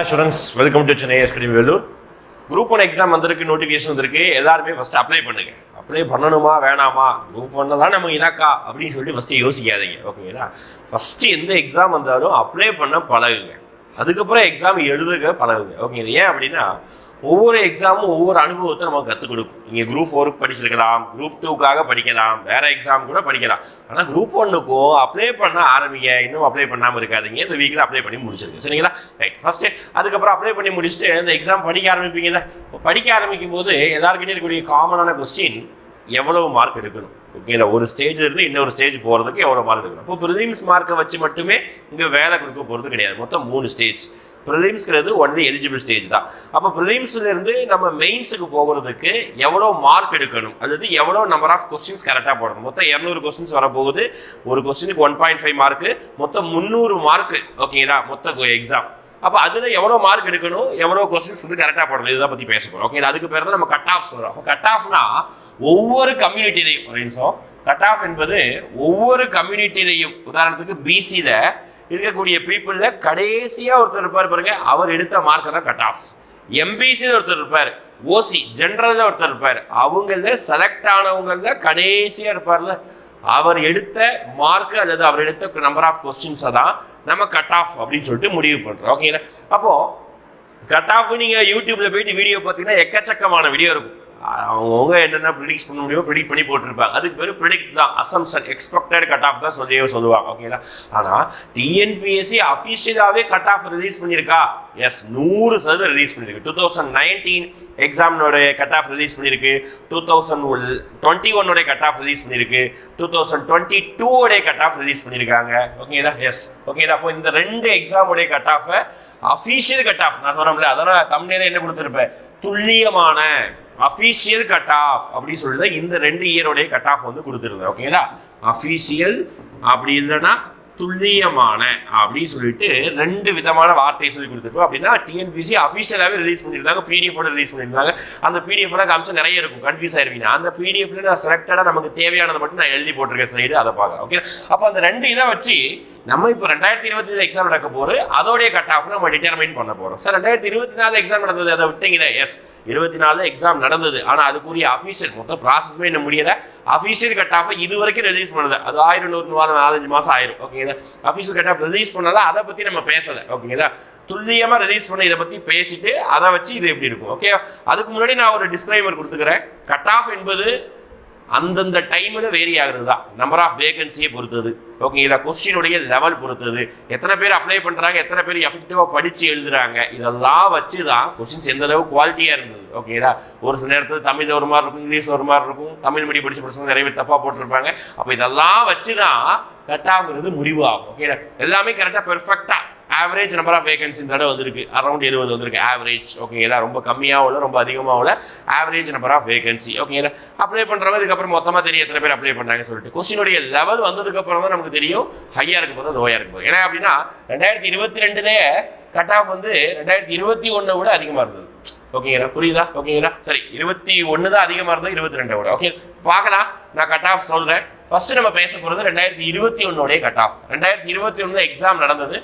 Hi students welcome to Chennai எஸ்கடிமி Vellore group one exam வந்திருக்கு notification வந்திருக்கு. எல்லாருமே ஃபஸ்ட் அப்ளை பண்ணுங்க. அப்ளை பண்ணணுமா வேணாமா? குரூப் ஒன்ல தான் நம்ம இதாக்கா அப்படின்னு சொல்லி ஃபஸ்ட்டு யோசிக்காதீங்க. ஓகேங்களா ஃபஸ்ட்டு எந்த எக்ஸாம் வந்தாலும் அப்ளை பண்ண பழகுங்க. அதுக்கப்புறம் எக்ஸாம் எழுதுக பழகுங்க. ஓகே ஏன் அப்படின்னா ஒவ்வொரு எக்ஸாமும் ஒவ்வொரு அனுபவத்தை நமக்கு கற்றுக் கொடுக்கும். நீங்கள் குரூப் ஃபோருக்கு படிச்சிருக்கலாம் குரூப் டூக்காக படிக்கலாம் வேறு எக்ஸாம் கூட படிக்கலாம். ஆனால் குரூப் ஒன்றுக்கும் அப்ளை பண்ண ஆரம்பிங்க. இன்னும் அப்ளை பண்ணாமல் இருக்காதிங்க. இந்த வீக்கில் அப்ளை பண்ணி முடிச்சிருக்கு சரிங்களா? ரைட் ஃபஸ்ட்டு அதுக்கப்புறம் அப்ளை பண்ணி முடிச்சுட்டு இந்த எக்ஸாம் படிக்க ஆரம்பிப்பீங்க. இப்போ படிக்க ஆரம்பிக்கும் போது எல்லாருக்கிட்டே இருக்கக்கூடிய காமனான கொஸ்டின் எவ்வளவு மார்க் எடுக்கணும்? ஓகேங்களா ஒரு ஸ்டேஜ் இருந்து இன்னொரு ஸ்டேஜ் போகிறதுக்கு எவ்வளோ மார்க் எடுக்கணும்? இப்போ ப்ரிலிம்ஸ் மார்க்கை வச்சு மட்டுமே இங்கே வேலை கொடுக்க போகிறது கிடையாது. மொத்தம் மூணு ஸ்டேஜ் ப்ரிலிம்ஸ்ங்கிறது ஒன்லி எலிஜிபிள் ஸ்டேஜ் தான். அப்போ ப்ரிலிம்ஸ்லேருந்து நம்ம மெயின்ஸுக்கு போகிறதுக்கு எவ்வளோ மார்க் எடுக்கணும்? அதாவது எவ்வளோ நம்பர் ஆஃப் கொஸ்டின்ஸ் கரெக்டாக போடணும்? மொத்தம் இரநூறு கொஸ்டின்ஸ் வரப்போகுது. ஒரு கொஸ்டினுக்கு ஒன் பாயிண்ட் ஃபைவ் மார்க்கு மொத்தம் முந்நூறு மார்க்கு ஓகேங்களா மொத்த எக்ஸாம் அப்போ அதில் எவ்வளோ மார்க் எடுக்கணும்? எவ்வளோ கொஸ்டின்ஸ் வந்து கரெக்டாக போடணும்? இதை பற்றி பேச போகிறோம் ஓகே அதுக்கு பேர் தான் நம்ம கட் ஆஃப் சொல்கிறோம் அப்போ கட் ஆஃப்னா ஒவ்வொரு கம்யூனிட்டிலையும் ஒரு நிமிஷம். கட் ஆஃப் என்பது ஒவ்வொரு கம்யூனிட்டிலையும் உதாரணத்துக்கு பிசியில் இருக்கக்கூடிய பீப்புளில் கடைசியாக ஒருத்தர் இருப்பார் பாருங்க அவர் எடுத்த மார்க்கை தான் கட் ஆஃப் எம்பிசியில் ஒருத்தர் இருப்பார் ஓசி ஜென்ரலில் ஒருத்தர் இருப்பார். அவங்கள செலக்ட் ஆனவங்கள கடைசியாக இருப்பார்ல அவர் எடுத்த மார்க் அல்லது அவர் எடுத்த நம்பர் ஆஃப் கொஸ்டின்ஸை தான் நம்ம கட் ஆஃப் அப்படின்னு சொல்லிட்டு முடிவு பண்ணுறோம் ஓகேங்களா அப்போது கட் ஆஃப் நீங்கள் யூடியூப்பில் போயிட்டு வீடியோ பார்த்தீங்கன்னா எக்கச்சக்கமான வீடியோ இருக்கும். அவங்கவுங்க என்னென்ன ப்ரிடிக்ட் பண்ண முடியுமோ ப்ரிடிக்ட் பண்ணி போட்டிருப்பாங்க. அதுக்கு பேர் ப்ரிடிக்ட் தான். அசம்சன் எக்ஸ்பெக்டட் கட் ஆஃப் தான் சொல்லி சொல்லுவாங்க. ஓகேங்களா ஆனால் டிஎன்பிஎஸ்சி அஃபிஷியலாகவே கட் ஆஃப் ரிலீஸ் பண்ணியிருக்கா? எஸ் நூறு சதவீதம் ரிலீஸ் பண்ணியிருக்கு. டூ தௌசண்ட் நைன்டீன் எக்ஸாமினோட கட் ஆஃப் ரிலீஸ் பண்ணியிருக்கு. டூ தௌசண்ட் டுவெண்ட்டி ஒன்னோட கட் ஆஃப் ரிலீஸ் பண்ணியிருக்கு டூ தௌசண்ட் டுவெண்ட்டி டூவோடைய கட் ஆஃப் ரிலீஸ் பண்ணியிருக்காங்க ஓகேதா எஸ் ஓகேதா அப்போ இந்த ரெண்டு எக்ஸாமுடைய கட் ஆஃபை அஃபீஷியல் கட் ஆஃப் நான் சொல்கிறேன்ல அதனால் தமிழில் என்ன கொடுத்துருப்பேன்? துல்லியமான அஃபீஷியல் கட் ஆஃப் அப்படின்னு சொல்லிட்டு இந்த ரெண்டு இயரோடைய கட் ஆஃப் வந்து கொடுத்துருந்தேன் ஓகேங்களா அஃபீஷியல் அப்படி இல்லைன்னா துல்லியமான அப்படின்னு சொல்லிட்டு ரெண்டு விதமான வார்த்தையை சொல்லி கொடுத்துருக்கோம். அப்படின்னா டிஎன்பிசி அஃபிஷியலாகவே ரிலீஸ் பண்ணியிருந்தாங்க பிடிஎஃபோட ரிலீஸ் பண்ணியிருந்தாங்க. அந்த பிடிஎஃப்லாம் காமிச்சு நிறைய இருக்கும் கன்ஃபியூஸ் ஆயிருவீங்க. அந்த பிடிஎஃப்ல நான் செலக்டடாக நமக்கு தேவையானதை மட்டும் நான் எழுதி போட்டிருக்கேன் சைடு அதை பார்க்க ஓகே அப்போ அந்த ரெண்டு இதை வச்சு நம்ம இப்போ ரெண்டாயிரத்தி இருபத்தி எக்ஸாம் நடக்க போகிறது அதோடைய கட் ஆஃப் நம்ம டிட்டர்மைன் பண்ண போகிறோம் சார் ரெண்டாயிரத்தி இருபத்தி நாலு எக்ஸாம் நடந்தது அதை விட்டீங்களே? எஸ் இருபத்தி நாலு எக்ஸாம் நடந்தது. ஆனால் அதுக்குரிய அஃபீஷியல் மொத்தம் ப்ராசஸ்மே என்ன முடியலை. அஃபீஷியல் கட் ஆஃப் இது வரைக்கும் ரிலீஸ் பண்ணது அது ஆயிரம் நூறு வாரம் நாலஞ்சு மாதம் ஆயிரும். ஓகேங்களா அஃபீஷியல் கட் ஆஃப் ரிலீஸ் பண்ணல. அதை பற்றி நம்ம பேசலை. ஓகேங்களா துல்லியமாக ரிலீஸ் பண்ண இதை பற்றி பேசிட்டு அதை வச்சு இது எப்படி இருக்கும்? ஓகே அதுக்கு முன்னாடி நான் ஒரு டிஸ்க்ளைமர் கொடுத்துக்கிறேன். கட் ஆஃப் என்பது அந்தந்த டைமில் வேரி ஆகுறது தான் நம்பர் ஆஃப் வேகன்சியை பொறுத்தது ஓகேங்களா கொஸ்டினுடைய லெவல் பொறுத்தது. எத்தனை பேர் அப்ளை பண்ணுறாங்க எத்தனை பேர் எஃபெக்டிவாக படித்து எழுதுறாங்க இதெல்லாம் வச்சு தான் கொஸ்டின்ஸ் எந்த அளவு குவாலிட்டியாக இருந்தது. ஓகேங்களா ஒரு சில நேரத்தில் தமிழ் ஒரு மாதிரி இருக்கும் இங்கிலீஷ் ஒரு மாதிரி இருக்கும் தமிழ் மீடியம் படிச்ச பசங்க நிறைய பேர் தப்பாக போட்டிருப்பாங்க. அப்போ இதெல்லாம் வச்சு தான் கரெக்டாகிறது முடிவு ஆகும் ஓகேங்களா எல்லாமே கரெக்டாக பெர்ஃபெக்டாக ஆவரேஜ் நம்பர் ஆஃப் வேகன்சி இந்த தடவை வந்திருக்கு. அரௌண்ட் எழுபது வந்திருக்கு. ஆவரேஜ் ஓகேங்களா ரொம்ப கம்மியாகவும் இல்லை ரொம்ப அதிகமாகவும் இல்லை ஆவரேஜ் நம்பர் ஆஃப் வேகன்சி ஓகேங்களா அப்ளை பண்ணுறவங்க இதுக்கப்புறம் மொத்தமாக தெரியும் எத்தனை பேர் அப்ளை பண்ணாங்க சொல்லிட்டு. கொஸ்டினுடைய லெவல் வந்ததுக்கப்புறம் தான் நமக்கு தெரியும் ஹையாக இருக்க போது லோயாக இருக்க போது ஏன்னா அப்படின்னா ரெண்டாயிரத்தி இருபத்தி ரெண்டுலேயே கட் ஆஃப் வந்து ரெண்டாயிரத்தி இருபத்தி ஒன்றை விட அதிகமாக இருந்தது. ஓகேங்களா புரியுதா? ஓகேங்களா சரி இருபத்தி ஒன்று தான் அதிகமாக இருந்தது இருபத்தி ரெண்டை விட. ஓகே பார்க்கலாம். நான் கட் ஆஃப் சொல்கிறேன் ஃபர்ஸ்ட் நம்ம பேச போகிறது ரெண்டாயிரத்தி இருபத்தி ஒன்னுடைய கட் ஆஃப் ரெண்டாயிரத்தி இருபத்தி ஒன்று எக்ஸாம் நடந்தது.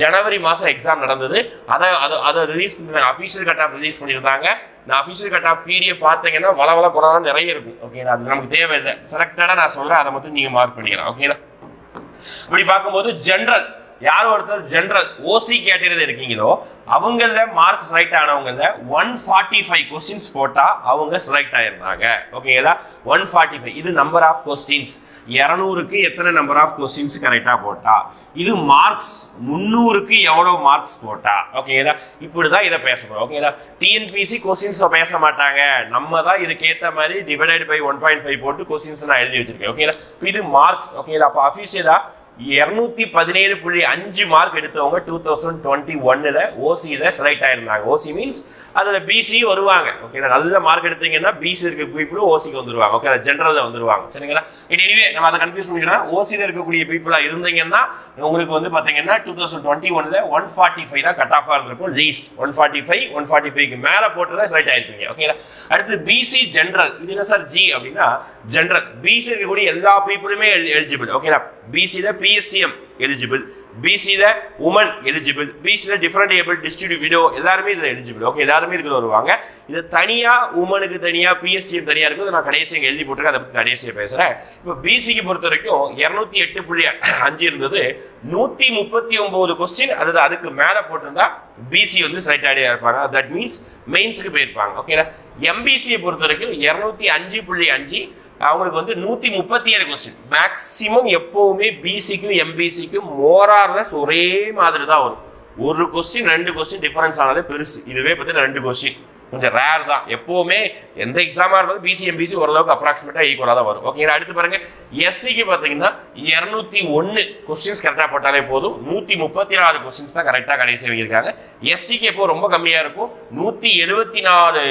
ஜனவரி மாதம் எக்ஸாம் நடந்தது. அதை அதை அதை ரிலீஸ் பண்ணிருந்தாங்க அஃபீஷியல் கட் ஆஃப் ரிலீஸ் பண்ணியிருந்தாங்க. நான் அஃபீஷியல் கட் ஆஃப் பிடிஎஃப் பார்த்தீங்கன்னா வள வள குறைவா நிறைய இருக்கும். ஓகேங்களா அது நமக்கு தேவையில்லை. செலக்டடாக நான் சொல்கிறேன் அதை மட்டும் நீங்கள் மார்க் பண்ணிக்கலாம். ஓகேங்களா இப்படி பார்க்கும்போது ஜென்ரல் யார் ஒருத்தர் ஜென்ரல் ஓசி கேட்டகரியில் இருக்கீங்களோ அவங்கள மார்க் செலக்ட் ஆனவங்கள ஒன் ஃபார்ட்டி ஃபைவ் கொஸ்டின்ஸ் போட்டால் அவங்க செலக்ட் ஆயிருந்தாங்க ஓகேங்களா ஒன் ஃபார்ட்டி ஃபைவ் இது நம்பர் ஆஃப் கொஸ்டின்ஸ் இரநூறுக்கு எத்தனை நம்பர் ஆஃப் கொஸ்டின்ஸ் கரெக்டாக போட்டா? இது மார்க்ஸ் முந்நூறுக்கு எவ்வளோ மார்க்ஸ் போட்டா? ஓகேங்களா இப்படி தான் இதை பேச போகிறோம் ஓகேங்களா டிஎன்பிசி கொஸ்டின்ஸ் பேச மாட்டாங்க. நம்ம தான் இதுக்கேற்ற மாதிரி divided by one point five போட்டு கொஸ்டின்ஸ் நான் எழுதி வச்சிருக்கேன். ஓகேங்களா இது மார்க்ஸ் ஓகேங்களா அப்போ அஃபிஷியலாக இரநூத்தி பதினேழு புள்ளி அஞ்சு மார்க் எடுத்தவங்க டூ தௌசண்ட் டுவெண்ட்டி ஒன்னில் ஓசியில் செலக்ட் ஆயிருந்தாங்க. ஓசி மீன்ஸ் அதில் பிசி வருவாங்க. ஓகேங்களா நல்ல மார்க் எடுத்தீங்கன்னா பிசி இருக்க பீப்புளும் ஓசிக்கு வந்துருவாங்க. ஓகே ஜென்ரலில் வந்துருவாங்க. சரிங்களா? இட் எனிவே நம்ம அதை கன்ஃபியூஸ் பண்ணிக்கலாம் ஓசியில் இருக்கக்கூடிய பீப்புளாக இருந்தீங்கன்னா உங்களுக்கு வந்து பார்த்தீங்கன்னா டூ தௌசண்ட் டுவெண்ட்டி ஒன்ல ஒன் ஃபார்ட்டி ஃபைவ் தான் கட் ஆஃபாக இருக்கும். Least one forty five one forty ஃபைவ்க்கு மேலே போட்டு தான் செலக்ட் ஆயிருப்பீங்க ஓகேங்களா அடுத்து பிசி ஜென்ரல் இது என்ன சார் ஜி அப்படின்னா ஜென்ரல் பிசி இருக்கக்கூடிய எல்லா பீப்புளுமே எலிஜிபிள் ஓகேங்களா BC the PSTM eligible BC the women eligible பிசியில் டிஃப்ரெண்ட் ஏபிள் டிஸ்ட்ரிபியூட் விடோ எல்லாருமே இதில் எலிஜிபிள் ஓகே எல்லாருமே இதில் வருவாங்க. இது தனியாக உமனுக்கு தனியாக பிஎஸ்டிஎம் தனியாக இருக்குது நான் கடைசியாக எழுதி போட்டுருக்கேன். அதை கடைசியாக பேசுகிறேன் இப்போ பிசிக்கு பொறுத்த வரைக்கும் இரநூத்தி எட்டு புள்ளி அஞ்சு இருந்தது. நூற்றி முப்பத்தி ஒம்பது கொஸ்டின் அதாவது அதுக்கு மேலே போட்டிருந்தா பிசி வந்து செலக்ட் ஆகியா இருப்பாங்க. தட் மீன்ஸ் மெயின்ஸுக்கு போயிருப்பாங்க. ஓகேங்களா எம்பிசியை பொறுத்த வரைக்கும் இரநூத்தி அஞ்சு புள்ளி அஞ்சு அவங்களுக்கு வந்து நூற்றி முப்பத்தி ஏழு கொஸ்டின் மேக்ஸிமம் எப்போவுமே பிசிக்கும் எம்பிசிக்கும் மோரார்லஸ் ஒரே மாதிரி தான் வரும். ஒரு கொஸ்டின் ரெண்டு கொஸ்டின் டிஃபரன்ஸ் ஆனதே பெருசு. இதுவே பார்த்தீங்கன்னா ரெண்டு கொஸ்டின் கொஞ்சம் ரேர் தான். எப்போவுமே எந்த எக்ஸாமாக இருந்தாலும் பிசி எம்பிசி ஓரளவுக்கு அப்ராக்சிமேட்டாக ஈக்குவலாக தான் வரும். ஓகேங்களா அடுத்து பாருங்க. எஸ்சிக்கு பார்த்தீங்கன்னா இரநூத்தி ஒன்று கொஸ்டின்ஸ் கரெக்டாக போட்டாலே போதும். நூற்றி முப்பத்தி நாலு கொஸ்டின்ஸ் தான் கரெக்டாக கடைசி வைக்கிறாங்க எஸ்டிக்கு எப்போ ரொம்ப கம்மியாக இருக்கும்? நூற்றி எழுபத்தி நாலு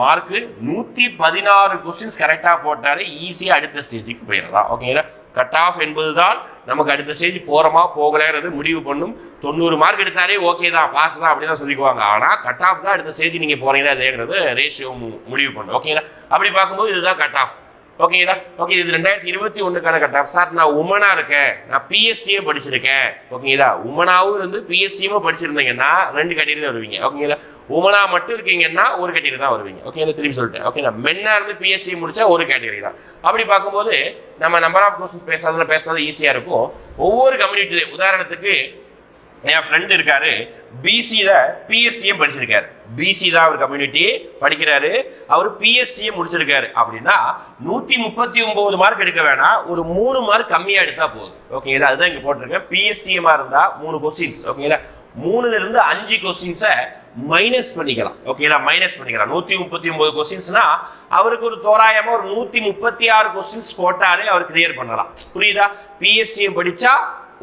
மார்க்கு நூற்றி பதினாறு கொஸ்டின்ஸ் கரெக்டாக போட்டாலே ஈஸியாக அடுத்த ஸ்டேஜுக்கு போயிடலாம். ஓகேங்களா கட் ஆஃப் என்பதுதான் நமக்கு அடுத்த ஸ்டேஜ் போகிறோமா போகலைன்றது முடிவு பண்ணும். தொண்ணூறு மார்க் எடுத்தாலே ஓகே தான் பாஸ் தான் அப்படி தான் சொல்லிக்குவாங்க. ஆனால் கட் ஆஃப் தான் அடுத்த ஸ்டேஜ் நீங்கள் போகிறீங்கன்னா அதேங்கிறது ரேஷியோ முடிவு பண்ணும். ஓகேங்களா அப்படி பார்க்கும்போது இதுதான் கட் ஆஃப் ஓகேங்களா ஓகே இது ரெண்டாயிரத்தி இருபத்தி ஒன்றுக்கான கட் சார் நான் உமனாக இருக்கேன். நான் பிஎஸ்டியும் படிச்சிருக்கேன். ஓகேங்களா உமனாவும் இருந்து பிஎஸ்டியும் படிச்சிருந்தீங்கன்னா ரெண்டு கேட்டகரி தான் வருவீங்க. ஓகேங்களா உமனா மட்டும் இருக்கீங்கன்னா ஒரு கேட்டகரி தான் வருவீங்க. ஓகே திரும்பி சொல்லிட்டேன். ஓகேங்களா மென்னாக இருந்து பிஎஸ்டி முடிச்சா ஒரு கேட்டகரி தான். அப்படி பார்க்கும்போது நம்ம நம்பர் ஆஃப் கொஸ்டின்ஸ் பேசுறதுல பேசுறது ஈஸியாக இருக்கும். ஒவ்வொரு கம்யூனிட்டி உதாரணத்துக்கு என் ஃப்ரெண்ட் இருக்காரு பிசியில் பிஎஸ்சியும் படிச்சிருக்காரு. பிசி தான் அவர் கம்யூனிட்டி படிக்கிறாரு. அவர் பிஎஸ்சியை முடிச்சிருக்காரு. அப்படின்னா நூற்றி முப்பத்தி ஒம்பது மார்க் எடுக்க வேணாம். ஒரு மூணு மார்க் கம்மியாக எடுத்தா போதும். ஓகேங்களா அதுதான் இங்கே போட்டிருக்கேன் பிஎஸ்டிஎம்மாக இருந்தால் மூணு கொஸ்டின்ஸ் ஓகேங்களா மூணுல இருந்து அஞ்சு கொஸ்டின்ஸை மைனஸ் பண்ணிக்கலாம். ஓகேங்களா மைனஸ் பண்ணிக்கலாம். நூற்றி முப்பத்தி ஒன்பது கொஸ்டின்ஸ்னா அவருக்கு ஒரு தோராயமா ஒரு நூற்றி முப்பத்தி ஆறு கொஸ்டின்ஸ் போட்டாலே அவர் கிளியர் பண்ணலாம். புரியுதா? பிஎஸ்டியை படிச்சா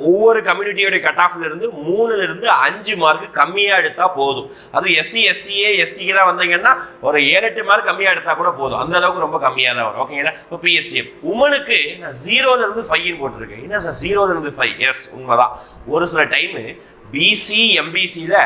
ஒவ்வொரு கம்யூனிட்டியோட கட் ஆஃப்ல இருந்து மூணுல இருந்து அஞ்சு மார்க் கம்மியா எடுத்தா போதும். அதுவும் எஸ்சி எஸ்சிஏ எஸ்டிக்கெல்லாம் வந்தீங்கன்னா ஒரு ஏழு எட்டு மார்க் கம்மியா எடுத்தா கூட போதும். அந்த அளவுக்கு ரொம்ப கம்மியா தான் வரும். ஓகேங்களா இப்போ பிஎஸ்டிஎம் உமனுக்கு நான் ஜீரோல இருந்து ஃபைவ்னு போட்டிருக்கேன். என்ன சார் ஜீரோல இருந்து ஃபைவ் எஸ் உண்மைதான். ஒரு சில டைமு பிசி எம்பிசியில்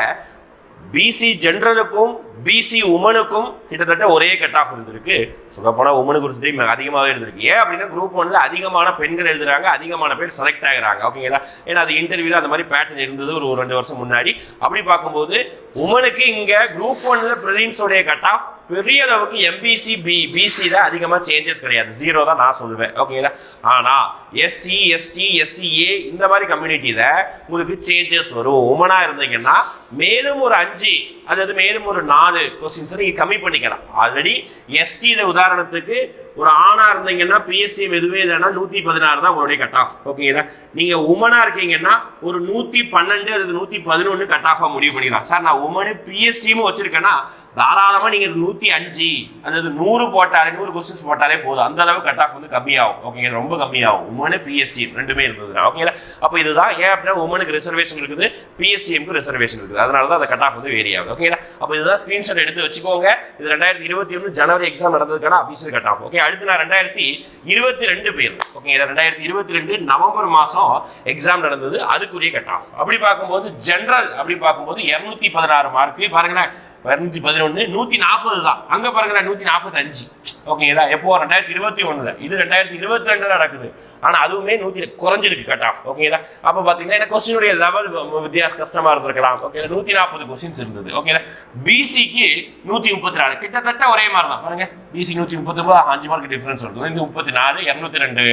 பிசி ஜென்ரலுக்கும் பிசி உமனுக்கும் கிட்டத்தட்ட ஒரே கட் ஆஃப் இருந்திருக்கு. சொல்லப்போனால் உமனுக்கு ஒரு டைம் அதிகமாகவே இருந்திருக்கு. ஏன் அப்படின்னா குரூப் ஒன்ல அதிகமான பெண்கள் எழுதுறாங்க அதிகமான பேர் செலக்ட் ஆகிறாங்க. ஓகேங்களா ஏன்னா அது இன்டர்வியூவில் அந்த மாதிரி பேட்டர்ன் இருந்தது ஒரு ஒரு ரெண்டு வருஷம் முன்னாடி. அப்படி பார்க்கும்போது உமனுக்கு இங்கே குரூப் ஒன்ல ப்ரிலிம்ஸோடைய கட் ஆஃப் பெரிய அளவுக்கு எம்பிசி பி பிசியில் அதிகமாக சேஞ்சஸ் கிடையாது. ஜீரோ தான் நான் சொல்லுவேன். ஓகேங்களா ஆனால் எஸ்சி எஸ்டி எஸ்சிஏ இந்த மாதிரி கம்யூனிட்டியில் உங்களுக்கு சேஞ்சஸ் வரும். உமனாக இருந்தீங்கன்னா மேலும் ஒரு அஞ்சு அதாவது மேலும் ஒரு நாலு கொஸ்டின்ஸை நீங்கள் கம்மி பண்ணிக்கலாம். ஆல்ரெடி எஸ்டி உதாரணத்துக்கு ஒரு ஆணாக இருந்தீங்கன்னா பிஎஸ்டிஎம் எதுவுமே இல்லைன்னா நூற்றி பதினாறு தான் உங்களுடைய கட் ஆஃப் ஓகேங்களா நீங்கள் உமனாக இருக்கீங்கன்னா ஒரு நூற்றி பன்னெண்டு அல்லது நூற்றி பதினொன்று கட் ஆஃபாக முடிவு பண்ணிடலாம் சார் நான் உமனு பிஎஸ்டியும் வச்சுருக்கேன்னா தாராளமாக நீங்கள் நூற்றி அஞ்சு அல்லது நூறு போட்டாலே நூறு கொஸ்டின்ஸ் போட்டாலே போதும். அந்த அளவு கட் ஆஃப் வந்து கம்மியாகும். ஓகேங்க ரொம்ப கம்மியாகும். உமனு பிஎஸ்டி ரெண்டுமே இருந்ததுன்னா. ஓகேங்களா அப்போ இதுதான் ஏன் அப்படின்னா உமனுக்கு ரிசர்வேஷன் இருக்குது பிஎஸ்டிஎம்க்கு ரிசர்வேஷன் இருக்குது. அதனால தான் அந்த கட் ஆஃப் வந்து வேரி ஆகுது. ஓகேங்களா அப்போ இதுதான் ஸ்க்ரீன்ஷாட் எடுத்து வச்சுக்கோங்க. இது ரெண்டாயிரத்தி இருபத்தி ஒன்று ஜனவரி எக்ஸாம் நடந்ததுக்கான அஃபீஷியல் கட் ஆஃப் ஓகே அடுத்து நான் ரெண்டாயிரத்தி இருபத்தி ரெண்டு பேர் ஓகேங்க ரெண்டாயிரத்தி இருபத்தி ரெண்டு நவம்பர் மாதம் எக்ஸாம் நடந்தது. அதுக்குரிய கட் ஆஃப் அப்படி பார்க்கும்போது ஜென்ரல் அப்படி பார்க்கும்போது இரநூத்தி பதினாறு மார்க்கு பாருங்களேன் இரநூத்தி பதினொன்று நூற்றி நாற்பது தான். அங்கே பாருங்களேன் நூற்றி நாற்பத்தஞ்சு ஓகேங்களா எப்போ? ரெண்டாயிரத்தி இருபத்தி ஒண்ணுல இது ரெண்டாயிரத்தி இருபத்தி ரெண்டுல நடக்குது. ஆனா அதுவுமே நூத்தி குறைஞ்சிருக்கு கட் ஆஃப் ஓகேங்களா அப்ப பாத்தீங்கன்னா எனக்கு கொஸ்டினுடைய லெவல் வித்தியாசம் கஷ்டமா இருந்திருக்கலாம். ஓகே நூத்தி நாற்பது கொஸ்டின்ஸ் இருந்தது. ஓகேங்களா பிசிக்கு நூத்தி முப்பத்தி நாலு கிட்டத்தட்ட ஒரே மாதிரி தான். பாருங்க. பிசி நூத்தி முப்பத்தி ஒன்பது அஞ்சு மார்க் டிஃபரன்ஸ் வருது. இந்த முப்பத்தி நாலு இரநூத்தி ரெண்டு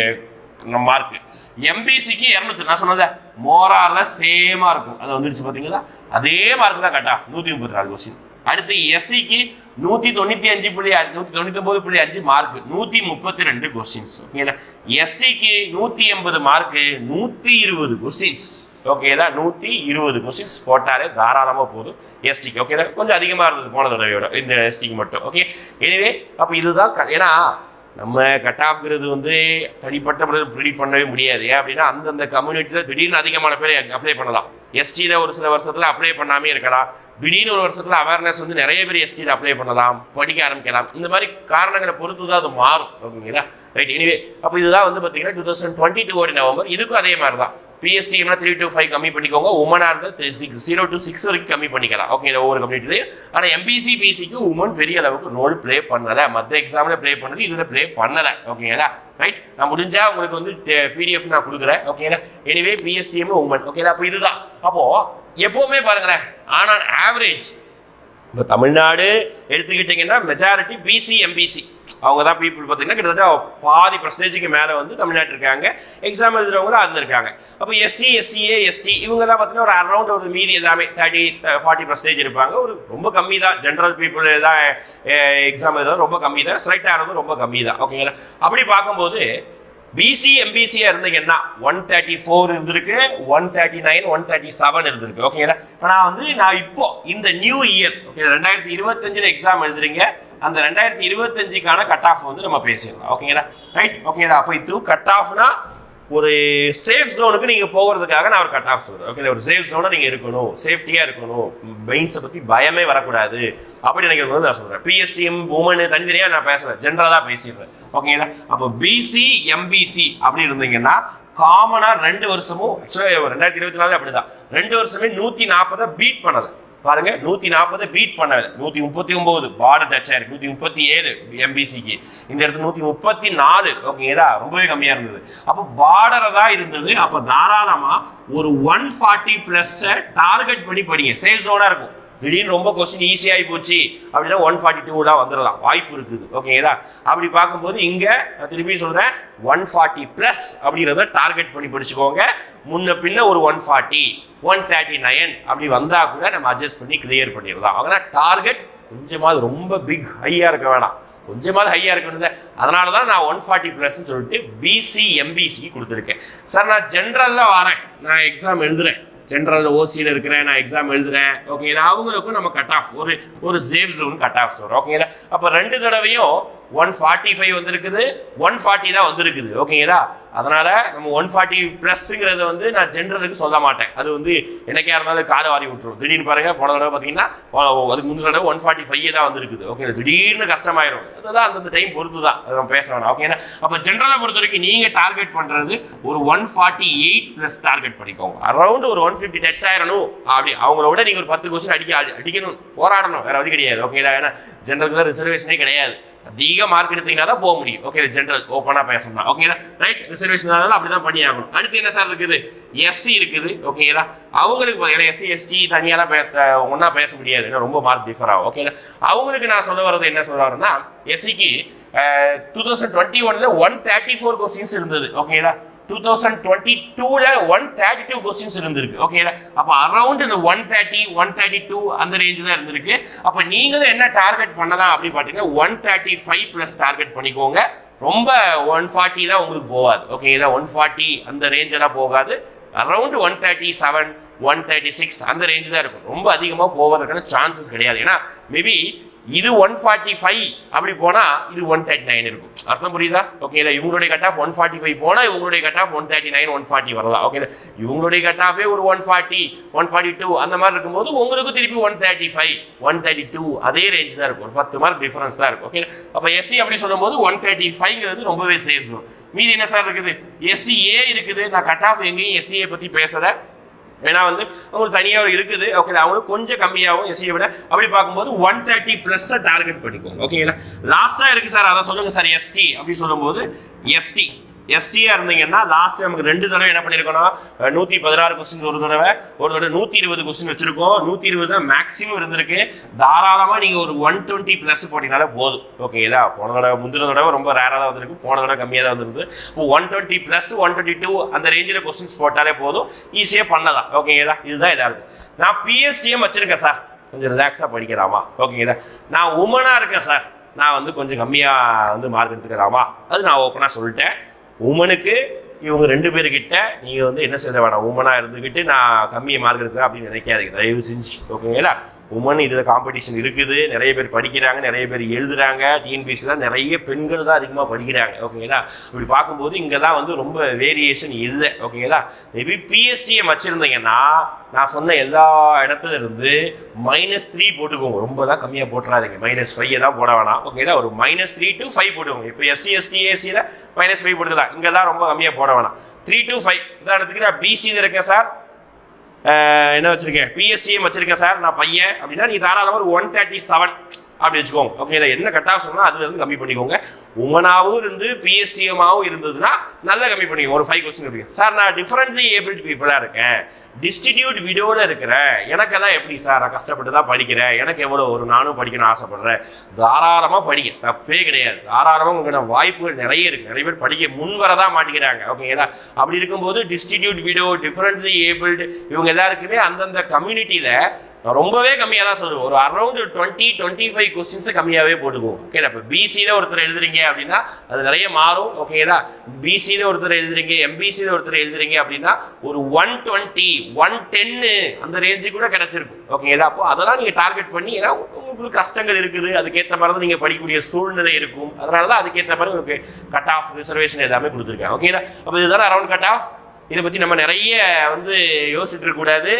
மார்க் எம்பிசிக்கு இரநூத்தி நான் சொன்னதை மோரால சேமா இருக்கும். அது வந்துடுச்சு பாத்தீங்களா? அதே மார்க் தான் கட் ஆஃப் நூத்தி முப்பத்தி நாலு கொஸ்டின் அடுத்து எஸ்சிக்கு நூத்தி தொண்ணூத்தி அஞ்சு புள்ளி நூத்தி தொண்ணூத்தி ஒன்பது புள்ளி அஞ்சு மார்க் நூத்தி முப்பத்தி ரெண்டு கொஸ்டின்ஸ் ஓகேங்களா எஸ்டிக்கு நூத்தி எண்பது மார்க் நூத்தி இருபது கொஸ்டின்ஸ் ஓகேதா நூத்தி இருபது கொஸ்டின்ஸ் போட்டாலே தாராளமா போதும் எஸ்டிக்கு. ஓகேதா கொஞ்சம் அதிகமா இருந்தது போன தடவையோட இந்த எஸ்டிக்கு மட்டும். ஓகே எனவே அப்ப இதுதான் ஏன்னா நம்ம கட் ஆஃப்ங்கிறது வந்து தனிப்பட்ட முறையில் ப்ரிடிக் பண்ணவே முடியாது. ஏன் அப்படின்னா அந்தந்த கம்யூனிட்டியில் திடீர்னு அதிகமான பேர் அப்ளை பண்ணலாம். எஸ்டியில் ஒரு சில வருஷத்தில் அப்ளை பண்ணாமே இருக்கலாம். திடீர்னு ஒரு வருஷத்தில் அவேர்னஸ் வந்து நிறைய பேர் எஸ்டியில் அப்ளை பண்ணலாம் படிக்க ஆரம்பிக்கலாம். இந்த மாதிரி காரணங்களை பொறுத்து தான் அது மாறும். ஓகேங்களா? ரைட் எனிவே அப்போ இதுதான் வந்து பார்த்தீங்கன்னா two thousand twenty two November. இதுக்கும் அதே மாதிரி தான் பிஎஸ்டினா த்ரீ டு ஃபைவ் கம்மி பண்ணிக்கோங்க. உமனாக இருந்தால் three six zero to six வரைக்கும் கம்மி பண்ணிக்கலாம். ஓகே ஒவ்வொரு கம்யூனிட்டிலையும் ஆனால் எம்பிசி பிசிக்கு உமன் பெரிய அளவுக்கு ரோல் ப்ளே பண்ணலை. மற்ற எக்ஸாமில் ப்ளே பண்ணது இதில் ப்ளே பண்ணலை. ஓகேங்களா ரைட் நான் முடிஞ்சால் உங்களுக்கு வந்து பிடிஎஃப் நான் கொடுக்குறேன். ஓகேங்களா எனிவே பிஎஸ்டிஎம் உமன் ஓகேங்களா அப்போ இதுதான். அப்போது எப்போவுமே பாருங்களேன். ஆனால் ஆவரேஜ் இப்போ தமிழ்நாடு எடுத்துக்கிட்டிங்கன்னா மெஜாரிட்டி பிசி எம்பிசி அவங்க தான் பீப்புள் பார்த்தீங்கன்னா கிட்டத்தட்ட பாதி பர்சன்டேஜுக்கு மேலே வந்து தமிழ்நாட்டில் இருக்காங்க. எக்ஸாம் எழுதுறவங்களும் அது இருக்காங்க. அப்போ எஸ்சி எஸ்சிஏ எஸ்டி இவங்கெல்லாம் பார்த்தீங்கன்னா ஒரு அரௌண்ட் ஒரு மீதி எல்லாமே தேர்ட்டி ஃபார்ட்டி பர்சன்டேஜ் இருப்பாங்க ஒரு ரொம்ப கம்மி தான் ஜென்ரல் பீப்புள் தான் எக்ஸாம் எழுதுறது ரொம்ப கம்மி தான் செலக்ட் ஆகிறது ரொம்ப கம்மி தான் ஓகேங்களா அப்படி பார்க்கும்போது பிசி எம்பிசியா இருந்தீங்கன்னா ஒன் தேர்ட்டி ஃபோர் இருந்திருக்கு one thirty nine one thirty seven இருந்திருக்கு. ஓகேங்களா இப்போ நான் வந்து நான் இப்போ இந்த நியூ இயர் ஓகே ரெண்டாயிரத்தி இருபத்தஞ்சில் எக்ஸாம் எழுதுறீங்க. அந்த ரெண்டாயிரத்தி இருபத்தஞ்சுக்கான கட் ஆஃப் வந்து நம்ம பேசிடலாம். ஓகேங்களா ரைட் ஓகேங்களா அப்போ இது கட் ஆஃப்னா ஒரு சேஃப் ஜோனுக்கு நீங்க போகிறதுக்காக நான் ஒரு கட் ஆஃப் சொல்றேன். ஓகே ஒரு சேஃப் ஜோனை நீங்க இருக்கணும். சேஃப்டியா இருக்கணும். மெயின்ஸை பத்தி பயமே வரக்கூடாது. அப்படி நினைக்கிறது நான் சொல்றேன். பிஎஸ்டிஎம் உமனு தனித்தனியா நான் பேசுறேன். ஜென்ரலா பேசிடுறேன். ஓகேங்களா அப்போ பிசி எம்பிசி அப்படி இருந்தீங்கன்னா காமனா ரெண்டு வருஷமும் ஆக்சுவலாக ரெண்டாயிரத்தி இருபத்தி நாலு அப்படிதான். ரெண்டு வருஷமே நூத்தி நாற்பதை பீட் பண்ணது பாருங்க நூத்தி நாற்பது பீட் பண்ணாரு நூத்தி முப்பத்தி ஒன்பது பார்டர் டச் ஆயிருக்கு நூத்தி முப்பத்தி ஏழு எம்பிசிக்கு இந்த இடத்துல நூத்தி முப்பத்தி நாலு ஓகேங்களா? ரொம்பவே கம்மியா இருந்தது. அப்போ பார்டரை தான் இருந்தது. அப்போ தாராளமா ஒரு ஒன் ஃபார்ட்டி பிளஸ் டார்கெட் பண்ணி படிங்க. சேல்ஸோட இருக்கும். திடீர்னு ரொம்ப கொஸ்டின் ஈஸியாகி போச்சு அப்படின்னா ஒன் ஃபார்ட்டி டூலாம் வந்துடலாம் வாய்ப்பு இருக்குது. ஓகேங்களா அப்படி பார்க்கும்போது இங்கே நான் திருப்பி சொல்கிறேன் ஒன் ஃபார்ட்டி ப்ளஸ் அப்படிங்கிறத டார்கெட் பண்ணி படிச்சுக்கோங்க. முன்ன பின்ன ஒரு one forty one thirty nine அப்படி வந்தால் கூட நம்ம அட்ஜஸ்ட் பண்ணி கிளியர் பண்ணிடலாம். ஆனால் டார்கெட் கொஞ்சமாவது ரொம்ப பிக் ஹையாக இருக்க வேணாம். கொஞ்சமாவது ஹையாக இருக்கணும் அதனால தான் நான் ஒன் ஃபார்ட்டி ப்ளஸ்ன்னு சொல்லிட்டு பிசி எம்பிசிக்கு கொடுத்துருக்கேன். சார் நான் ஜென்ரலில் வரேன். நான் எக்ஸாம் எழுதுறேன். ஜென்ரல் ஓசியில் இருக்கிறேன் நான் எக்ஸாம் எழுதுறேன். ஓகேங்களா அவங்களுக்கும் நம்ம கட் ஆஃப் ஒரு ஒரு சேஃப் ஜோன் கட் ஆஃப் சொல்கிறோம் ஓகேங்களா அப்போ ரெண்டு தடவையும் ஒன் ஃபார்ட்டி ஃபைவ் வந்திருக்குது ஒன் ஃபார்ட்டி தான் வந்திருக்குது. ஓகேங்களா? அதனால நம்ம ஒன் ஃபார்ட்டி ப்ளஸ்ஸுங்கிறத வந்து நான் ஜென்ரலுக்கு சொல்ல மாட்டேன். அது வந்து எனக்கே இருந்தாலும் காதை வாரி விட்டுரும். திடீர்னு பாருங்க போன தடவை பார்த்தீங்கன்னா அதுக்கு முந்தின தடவை ஒன் ஃபார்ட்டி ஃபைவ் தான் வந்திருக்குது. ஓகே திடீர்னு கஷ்டமாயிரும். அதுதான் அந்தந்த டைம் பொறுத்து தான் நம்ம பேச வேணாம். ஓகேங்களா? அப்போ ஜென்ரலை பொறுத்த வரைக்கும் நீங்கள் டார்கெட் பண்ணுறது ஒரு one forty eight plus target பண்ணிக்கோங்க அரௌண்ட் ஒரு ஒன் ஃபிஃப்டி டச் ஆயிரணும். அப்படி அவங்கள விட நீங்கள் ஒரு பத்து கொஸ்டின் அடிக்க அடிக்கணும். போராடணும். வேறு வழி கிடையாது. ஓகேங்களா? ஏன்னா ஜென்ரலுக்கு தான் ரிசர்வேஷனே கிடையாது. அதிக மார்க் எடுத்தீங்கன்னா தான் போக முடியும். ஓகே ஜென்ரல் ஓப்பனாக பேசணும் ஓகேங்களா ரைட் ரிசர்வேஷன் அப்படி தான் பண்ணி ஆகணும் அடுத்து என்ன சார் இருக்குது? எஸ்சி இருக்குது. ஓகேங்களா அவங்களுக்கு பார்த்தீங்கன்னா எஸ்சி எஸ்டி தனியாலாம் பேச ஒன்றா பேச முடியாது. ஏன்னா ரொம்ப மார்க் டிஃபர் ஆகும். ஓகேங்களா அவங்களுக்கு நான் சொல்ல வர்றது என்ன சொல்ல வரேன்னா எஸ்சிக்கு டூ தௌசண்ட் டுவெண்ட்டி ஒன்ல ஒன் தேர்ட்டி ஃபோர் கொஸ்டின்ஸ் இருந்தது. ஓகேங்களா டூ தௌசண்ட் டுவெண்ட்டி டூவில் ஒன் தேர்ட்டி டூ கொஸ்டின்ஸ் இருந்திருக்கு ஓகேங்களா அப்போ அரௌண்ட் இந்த one thirty one thirty two அந்த ரேஞ்ச் தான் இருந்திருக்கு. அப்போ நீங்களும் என்ன டார்கெட் பண்ணலாம் அப்படின்னு பார்த்தீங்கன்னா one thirty five plus target பண்ணிக்கோங்க. ரொம்ப ஒன் ஃபார்ட்டி தான் உங்களுக்கு போகாது. ஓகேங்களா ஒன் ஃபார்ட்டி அந்த ரேஞ்செல்லாம் போகாது. Around one thirty seven one thirty six அந்த ரேஞ்ச் தான் இருக்கும். ரொம்ப அதிகமாக போவதற்கான சான்சஸ் கிடையாது. ஏன்னா மேபி இது ஒன் ஃபார்ட்டி ஃபைவ் அப்படி போனால் இது ஒன் தேர்ட்டி நைன் இருக்கும். அர்த்தம் புரியுதா? ஓகேங்களா இவங்களுடைய cut off one forty five போனால் இவங்களுடைய cut off one thirty nine one forty வரலாம் ஓகே இவங்களுடைய கட் ஆஃபே ஒரு one forty one forty two அந்த மாதிரி இருக்கும்போது உங்களுக்கு திருப்பி one thirty five one thirty two அதே ரேஞ்ச் தான் இருக்கும். ஒரு பத்து மார்க் டிஃபரன்ஸ் தான் இருக்கும். ஓகே அப்போ எஸ்சி அப்படி சொல்லும்போது ஒன் தேர்ட்டி ஃபைவ்ங்கிறது ரொம்பவே சேஃப் மீதி என்ன சார் இருக்குது? எஸ்சிஏ இருக்குது. நான் கட் ஆஃப் எங்கேயும் எஸ்சிஏ பற்றி பேசலை. ஏன்னா வந்து அவங்களுக்கு தனியாக இருக்குது. ஓகே அவங்களுக்கு கொஞ்சம் கம்மியாகவும் எஸ்சியை விட. அப்படி பார்க்கும்போது ஒன் தேர்ட்டி ப்ளஸ்ஸை டார்கெட் பண்ணிக்கோங்க. ஓகேங்களா லாஸ்ட்டாக இருக்குது சார். அதை சொல்லுங்கள் சார் எஸ்டி அப்படின்னு சொல்லும்போது எஸ்டி எஸ்டியாக இருந்தீங்கன்னா லாஸ்ட் நமக்கு ரெண்டு தடவை என்ன பண்ணியிருக்கோம்னா நூற்றி பதினாறு கொஸ்டின் ஒரு தடவை ஒரு தடவை நூற்றி இருபது கொஸ்டின் வச்சிருக்கோம். நூற்றி இருபது தான் மேக்ஸிமம் இருந்திருக்கு. தாராளமாக நீங்கள் ஒரு ஒன் டுவெண்ட்டி ப்ளஸ் போட்டிங்கனாலே போதும். ஓகேங்களா போன தடவை முந்தின தடவை ரொம்ப ரேராக தான் வந்திருக்கு. போன தடவை கம்மியாக தான் வந்திருக்கு இப்போ one twenty plus one twenty two அந்த ரேஞ்சில் கொஸ்டின்ஸ் போட்டாலே போதும். ஈஸியாக பண்ணலாம். ஓகேங்களா இதுதான் இதாக இருக்கும் நான் பிஎஸ்டிஎம் வச்சிருக்கேன் சார் கொஞ்சம் ரிலாக்ஸாக படிக்கலாமா ஓகேங்களா நான் உமனாக இருக்கேன் சார் நான் வந்து கொஞ்சம் கம்மியாக வந்து மார்க் எடுத்துக்கலாமா அது நான் ஓப்பனாக சொல்லிட்டேன். உமனுக்கு இவங்க ரெண்டு பேர்கிட்ட நீங்கள் வந்து என்ன செய்ய வேணாம். உமனாக இருந்துக்கிட்டு நான் கம்மியை மார்க் எடுத்துக்கிறேன் அப்படின்னு நினைக்காதீங்க. தயவு செஞ்சு ஓகேங்களா உமன் இதில் காம்படிஷன் இருக்குது. நிறைய பேர் படிக்கிறாங்க நிறைய பேர் எழுதுறாங்க. டிஎன்பிஎஸ்சியில் நிறைய பெண்கள் தான் அதிகமாக படிக்கிறாங்க. ஓகேங்களா இப்படி பார்க்கும்போது இங்கே தான் வந்து ரொம்ப வேரியேஷன் இல்லை ஓகேங்களா மேபி பிஎஸ்டியை வச்சுருந்தீங்கன்னா நான் சொன்ன எல்லா இடத்துல இருந்து மைனஸ் த்ரீ போட்டுக்கோங்க. ரொம்ப தான் கம்மியாக போட்டுறாதீங்க. மைனஸ் ஃபைவ் தான் போட வேணாம். ஓகேங்களா ஒரு மைனஸ் த்ரீ டு ஃபைவ் போட்டுக்கோங்க. இப்போ எஸ்சி எஸ்டி ஏசியில் மைனஸ் ஃபைவ் போட்டுக்கலாம். இங்கே தான் ரொம்ப கம்மியாக போட வேணாம். த்ரீ டு ஃபைவ் உதாரணத்துக்கு நான் பிசியில் இருக்கேன் சார் என்ன வச்சிருக்கேன்? பிஎஸ்சியும் வச்சிருக்கேன் சார். நான் பையன். அப்படின்னா நீங்க தாராளமாக ஒரு ஒன் தேர்ட்டி செவன் அப்படி வச்சுக்கோங்க. ஓகே இதை என்ன கட் ஆஃப் சொன்னால் அதுலேருந்து கம்மி பண்ணிக்கோங்க. உமனாவும் இருந்து பிஎஸ்டிஎம்மாவும் இருந்ததுன்னா நல்லா கம்மி பண்ணிக்கோங்க. ஒரு ஃபைவ் கொஸ்டின் இருக்கு சார் நான் டிஃப்ரெண்ட்லி ஏபிள்டு பீப்புளாக இருக்கேன். டிஸ்டிடியூட் விடோவில் இருக்கிறேன். எனக்கெல்லாம் எப்படி சார் நான் கஷ்டப்பட்டு தான் படிக்கிறேன். எனக்கு எவ்வளோ ஒரு நானும் படிக்கணும்னு ஆசைப்பட்றேன். தாராளமாக படிக்க தப்பே கிடையாது. தாராளமாக உங்களோட வாய்ப்புகள் நிறைய இருக்குது நிறைய பேர் படிக்க முன் வரதான் மாட்டேங்கிறாங்க ஓகேங்களா அப்படி இருக்கும்போது டிஸ்டிடியூட் விடோ டிஃப்ரெண்ட்லி ஏபிள்டு இவங்க எல்லாருக்குமே அந்தந்த கம்யூனிட்டியில் நான் ரொம்பவே கம்மியாக தான் சொல்லுவேன். ஒரு அரௌண்ட் டுவெண்ட்டி டுவெண்ட்டி ஃபைவ் கொஸ்டின்ஸை கம்மியாகவே போட்டுக்குவோம் ஓகேடா இப்போ பிசியில் ஒருத்தர் எழுதுறீங்க அப்படின்னா அது நிறைய மாறும். ஓகேடா பிசியில் ஒருத்தர் எழுதுறீங்க எம்பிசியில் ஒருத்தர் எழுதுறீங்க அப்படின்னா ஒரு ஒன் டுவெண்ட்டி ஒன் டென்னு அந்த ரேஞ்சு கூட கிடச்சிருக்கும். ஓகேங்களா அப்போ அதெல்லாம் நீங்கள் டார்கெட் பண்ணி ஏன்னா உங்களுக்கு கஷ்டங்கள் இருக்குது. அதுக்கேற்ற மாதிரி தான் நீங்கள் படிக்கக்கூடிய சூழ்நிலை இருக்கும். அதனால தான் அதுக்கேற்ற மாதிரி உங்களுக்கு கட் ஆஃப் ரிசர்வேஷன் எல்லாமே கொடுத்துருக்கேன். ஓகேங்களா அப்போ இதுதான் அரௌண்ட் கட் ஆஃப் இதை பற்றி நம்ம நிறைய வந்து யோசிச்சுட்டு இருக்கக்கூடாது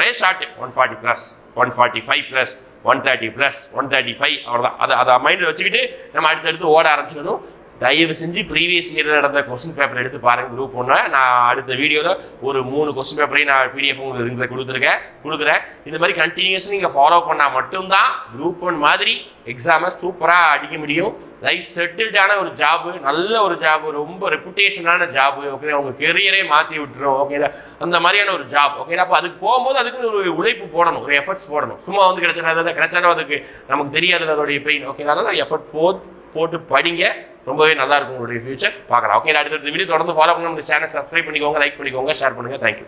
race start one forty plus one forty five plus one thirty plus one thirty five அவ்வளோதான் அதை அதை மைண்டில் வச்சுக்கிட்டு நம்ம அடுத்தடுத்து ஓட ஆரம்பிச்சிடணும். தயவு செஞ்சு ப்ரீவியஸ் இயர் நடந்த கொஸ்டின் பேப்பர் எடுத்து பாருங்கள் குரூப் ஒன்று நான் அடுத்த வீடியோவில் ஒரு மூணு கொஸ்டின் பேப்பரையும் நான் பிடிஎஃப் உங்களுக்கு இருக்கிறத கொடுத்துருக்கேன் கொடுக்குறேன். இந்த மாதிரி கண்டினியூஸாக நீங்கள் ஃபாலோ பண்ணால் மட்டும்தான் குரூப் ஒன் மாதிரி எக்ஸாமை சூப்பராக அடிக்க முடியும். லைஃப் செட்டில்டான ஒரு ஜாபு நல்ல ஒரு ஜாபு ரொம்ப ரெப்புடேஷனான ஜாபு ஓகே உங்கள் கெரியரே மாற்றி விட்டுரும் ஓகே அந்த மாதிரியான ஒரு ஜாப் ஓகே அப்போ அதுக்கு போகும்போது அதுக்கு ஒரு உழைப்பு போடணும் ஒரு எஃபர்ட்ஸ் போடணும். சும்மா வந்து கிடைச்சா கிடைச்சாலும் அதுக்கு நமக்கு தெரியாது அதோடைய பெயின் ஓகே அதனால் எஃபர்ட் போ போட்டு படிங்க. ரொம்பவே நல்லா இருக்கும் உங்களுடைய ஃபியூச்சர் பார்க்கலாம். ஓகே அடுத்த வீடியோ தொடர்ந்து ஃபாலோ பண்ணி நம்ம சேனல் சப்ஸ்கிரைப் பண்ணிக்கோங்க லைக் பண்ணிக்கோங்க ஷேர் பண்ணுங்கள் தேங்க்யூ